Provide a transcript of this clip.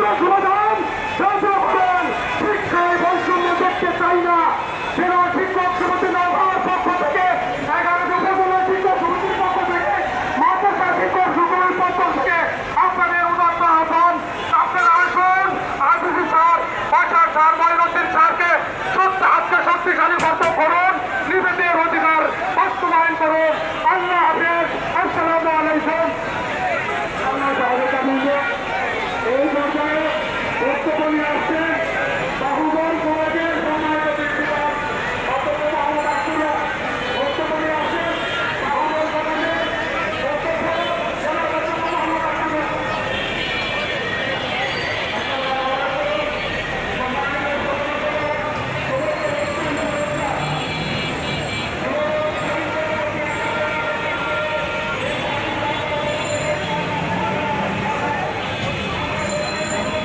রাষ্ট্র সমাধান